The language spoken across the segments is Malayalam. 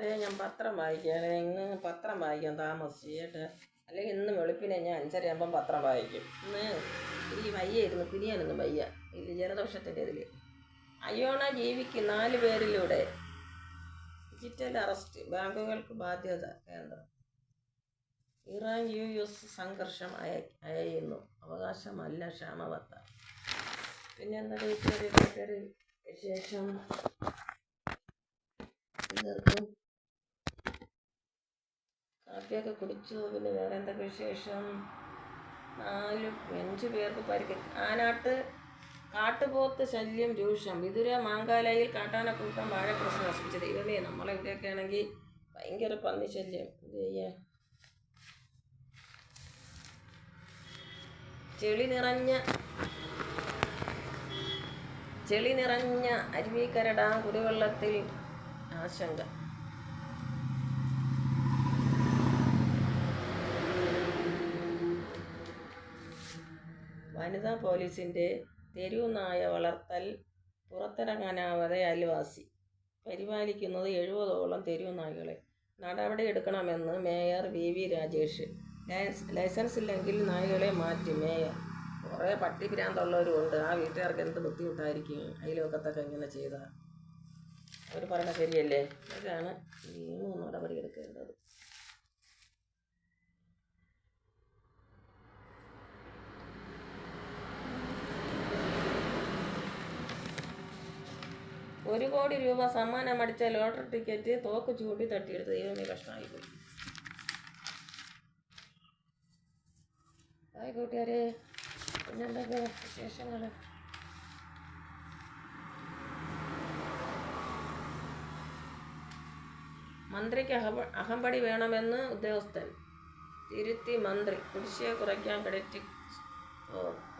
കൂട്ടുകാരെ ഞാൻ പത്രം വായിക്കുകയാണ്. ഇന്ന് പത്രം വായിക്കാൻ താമസിച്ചു കേട്ടോ അല്ലെങ്കിൽ ഇന്ന് വെളുപ്പിനെ ഞാൻ അഞ്ചരയാകുമ്പം പത്രം വായിക്കും. ഇന്ന് ഈ വയ്യായിരുന്നു കുനിയാനൊന്നും വയ്യ. ഇല്ല ജലദോഷത്തിന്റെ ഇതിൽ അയോണ ജീവിക്ക് നാല് പേരിലൂടെ ഡിജിറ്റൽ അറസ്റ്റ് ബാങ്കുകൾക്ക് ബാധ്യത കേന്ദ്രം. ഇറാൻ യു എസ് സംഘർഷം അയ അയയുന്നു. അവകാശമല്ല ക്ഷാമബത്ത പിന്നെ എന്താ ചോദിച്ചാൽ ശേഷം വിശേഷം കാപ്പിയൊക്കെ കുടിച്ചു. പിന്നെ വേറെ എന്തൊക്കെ വിശേഷം? നാല് അഞ്ച് പേർക്ക് പരിക്ക്. ആനാട്ട് കാട്ടുപോത്ത് ശല്യം രൂക്ഷം. വിതുര മാങ്കാലയിൽ കാട്ടാന കൂട്ടം നശിപ്പിച്ചത് നശിപ്പിച്ച. ദൈവമേ നമ്മളിവിടെയൊക്കെ ആണെങ്കിൽ ഭയങ്കര പന്നി ശല്യം. എന്ത് ചെയ്യാൻ ചെളി നിറഞ്ഞ ചെളി നിറഞ്ഞ അരുവിക്കര ഡാം കുടിവെള്ളത്തിൽ ആശങ്ക. വനിതാ പോലീസിന്റെ തെരുവുനായ വളർത്തൽ പുറത്തിറങ്ങാനാവാതെ അയൽവാസി. പരിപാലിക്കുന്നത് എഴുപതോളം തെരുവുനായ്കളെ നടപടിയെടുക്കണമെന്ന് മേയർ വി. വി. രാജേഷ്. ലൈസ് ലൈസൻസ് ഇല്ലെങ്കിൽ നായകളെ മാറ്റി മേയർ. കുറേ പട്ടിഭ്രാന്തുള്ളവരും ഉണ്ട് ആ വീട്ടുകാർക്ക് എന്ത് ബുദ്ധിമുട്ടായിരിക്കും? അയൽവക്കത്തൊക്കെ ഇങ്ങനെ ചെയ്താൽ അവർ പറയണ ശരിയല്ലേ? ഇതാണ് ഈ നടപടി ഒരു കോടി രൂപ സമ്മാനം അടിച്ച ലോട്ടറി ടിക്കറ്റ് തോക്ക് ചൂണ്ടി തട്ടിയെടുത്ത് ദൈവമേ കഷ്ടമായി പോയി. ഹായ് കൂട്ടുകാരെ പിന്നെന്തൊക്കെ വിശേഷങ്ങൾ മന്ത്രിക്ക് അഹ അഹമ്പടി വേണമെന്ന് ഉദ്യോഗസ്ഥൻ. തിരുത്തി മന്ത്രി കുടിശ്ശിയെ കുറയ്ക്കാൻ ക്രെഡിറ്റ്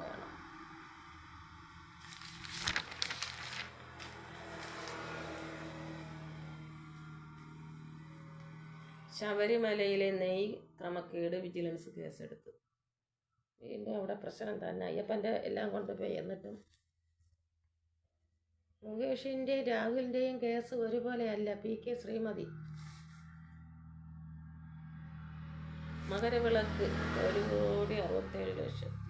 വേണം. ശബരിമലയിലെ നെയ് ക്രമക്കേട് വിജിലൻസ് കേസെടുത്തു. വീണ്ടും അവിടെ പ്രശ്നം തന്നെ. അയ്യപ്പന്റെ എല്ലാം കൊണ്ടുപോയി എന്നിട്ടും മുകേഷിന്റെയും രാഹുലിന്റെയും കേസ് ഒരുപോലെയല്ല. പി കെ ശ്രീമതി മകരവിളക്ക് ഒരു കോടി അറുപത്തേഴ് ലക്ഷം.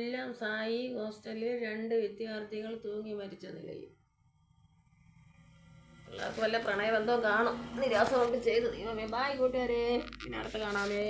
കൊല്ലം സായി ഹോസ്റ്റലിൽ രണ്ട് വിദ്യാർത്ഥികൾ തൂങ്ങി മരിച്ച നിലയിൽ. പിള്ളേർക്ക് വല്ല പ്രണയബന്ധവും കാണും. നിരാശ കൊണ്ട് ചെയ്ത് ദൈവമേ ബായ് കൂട്ടുകാരെ. പിന്നെ അടുത്ത് കാണാമേ.